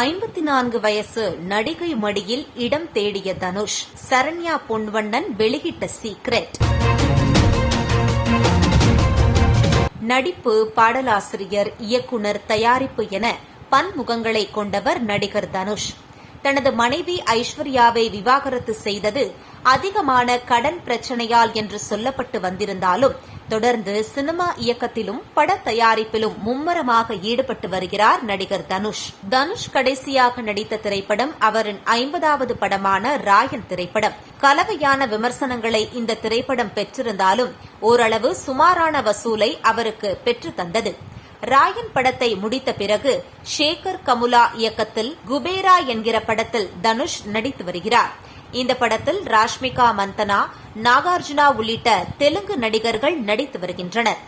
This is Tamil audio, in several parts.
ஐம்பத்தி நான்கு வயசு நடிகை மடியில் இடம் தேடிய தனுஷ் சரண்யா பொன்வண்ணன் வெளியிட்ட சீக்ரெட். நடிப்பு பாடலாசிரியர் இயக்குனர் தயாரிப்பு என பன்முகங்களை கொண்டவர் நடிகர் தனுஷ். தனது மனைவி ஐஸ்வர்யாவை விவாகரத்து செய்தது அதிகமான கடன் பிரச்சனையால் என்று சொல்லப்பட்டு வந்திருந்தாலும் தொடர்ந்து சினிமா இயக்கத்திலும் பட தயாரிப்பிலும் மும்மரமாக ஈடுபட்டு வருகிறார் நடிகர் தனுஷ். தனுஷ் கடைசியாக நடித்த திரைப்படம் அவரின் ஐம்பதாவது படமான ராயன் திரைப்படம். கலவையான விமர்சனங்களை இந்த திரைப்படம் பெற்றிருந்தாலும் ஓரளவு சுமாரான வசூலை அவருக்கு பெற்று தந்தது. ராயன் படத்தை முடித்த பிறகு ஷேகர் கமுலா இயக்கத்தில் குபேரா என்கிற படத்தில் தனுஷ் நடித்து வருகிறார். இந்த படத்தில் ராஷ்மிகா மந்தனா நாகார்ஜுனா உள்ளிட்ட தெலுங்கு நடிகர்கள் நடித்து வருகின்றனர்.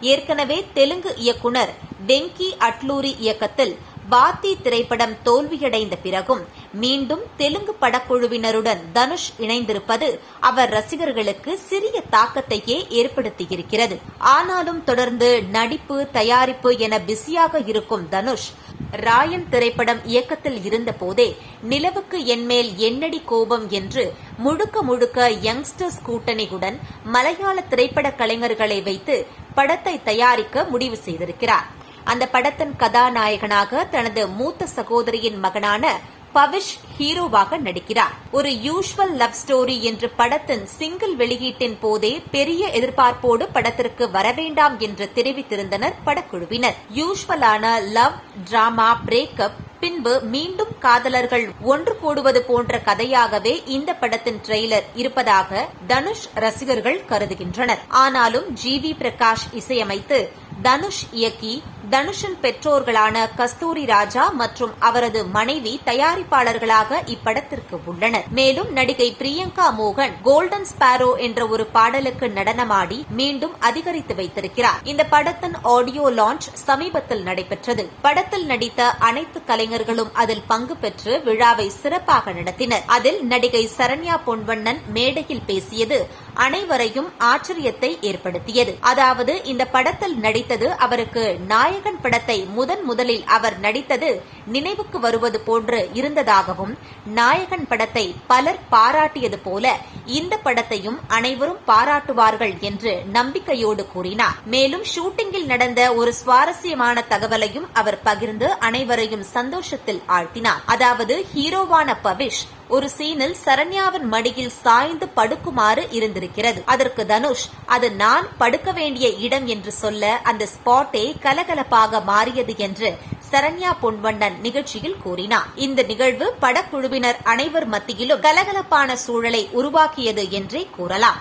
ஏற்கனவே தெலுங்கு இயக்குனர் வெங்கி அட்லூரி இயக்கத்தில் பாத்தி திரைப்படம் தோல்வியடைந்த பிறகும் மீண்டும் தெலுங்கு படக்குழுவினருடன் தனுஷ் இணைந்திருப்பது அவர் ரசிகர்களுக்கு சிறிய தாக்கத்தையே ஏற்படுத்தியிருக்கிறது. ஆனாலும் தொடர்ந்து நடிப்பு தயாரிப்பு என பிஸியாக இருக்கும் தனுஷ் ராயன் திரைப்படம் இயக்கத்தில் இருந்தபோதே நிலவுக்கு என்மேல் என்னடி கோபம் என்று முழுக்க முழுக்க யங்ஸ்டர்ஸ் கூட்டணியுடன் மலையாள திரைப்பட கலைஞர்களை வைத்து படத்தை தயாரிக்க முடிவு செய்திருக்கிறார். அந்த படத்தின் கதாநாயகனாக தனது மூத்த சகோதரியின் மகனான பவிஷ் ஹீரோவாக நடிக்கிறார். ஒரு யூஸ்வல் லவ் ஸ்டோரி என்று படத்தின் சிங்கிள் வெளியீட்டின் போதே பெரிய எதிர்பார்ப்போடு படத்திற்கு வரவேண்டாம் என்று தெரிவித்திருந்தனர் படக்குழுவினர். யூஸ்வலான லவ் டிராமா பிரேக்கப் பின்பு மீண்டும் காதலர்கள் ஒன்று கூடுவது போன்ற கதையாகவே இந்த படத்தின் ட்ரெய்லர் இருப்பதாக தனுஷ் ரசிகர்கள் கருதுகின்றனர். ஆனாலும் ஜி வி பிரகாஷ் இசையமைத்து தனுஷ் இயக்கி தனுஷின் பெற்றோர்களான கஸ்தூரி ராஜா மற்றும் அவரது மனைவி தயாரிப்பாளர்களாக இப்படத்திற்கு உள்ளனர். மேலும் நடிகை பிரியங்கா மோகன் கோல்டன் ஸ்பாரோ என்ற ஒரு பாடலுக்கு நடனமாடி மீண்டும் அதிகரித்து வைத்திருக்கிறார். இந்த படத்தின் ஆடியோ லான்ச் சமீபத்தில் நடைபெற்றது. படத்தில் நடித்த அனைத்து கலைஞர்களும் அதில் பங்கு பெற்று விழாவை சிறப்பாக நடத்தினர். அதில் நடிகை சரண்யா பொன்வண்ணன் மேடையில் பேசியது அனைவரையும் ஆச்சரியத்தை ஏற்படுத்தியது. அதாவது இந்த படத்தில் நடித்த கிடைத்தது அவருக்கு நாயகன் படத்தை முதன் முதலில் அவர் நடித்தது நினைவுக்கு வருவது போன்று இருந்ததாகவும் நாயகன் படத்தை பலர் பாராட்டியது போல இந்த படத்தையும் அனைவரும் பாராட்டுவார்கள் என்று நம்பிக்கையோடு கூறினார். மேலும் ஷூட்டிங்கில் நடந்த ஒரு சுவாரஸ்யமான தகவலையும் அவர் பகிர்ந்து அனைவரையும் சந்தோஷத்தில் ஆழ்த்தினார். அதாவது ஹீரோவான பவிஷ் ஒரு சீனில் சரண்யாவின் மடியில் சாய்ந்து படுக்குமாறு இருந்திருக்கிறது. அதற்கு தனுஷ் அது நான் படுக்க வேண்டிய இடம் என்று சொல்ல அந்த ஸ்பாட்டே கலகலப்பாக மாறியது என்று சரண்யா பொன்வண்ணன் நிகழ்ச்சியில் கூறினார். இந்த நிகழ்வு படக்குழுவினர் அனைவர் மத்தியிலும் கலகலப்பான சூழலை உருவாக்கியது என்றே கூறலாம்.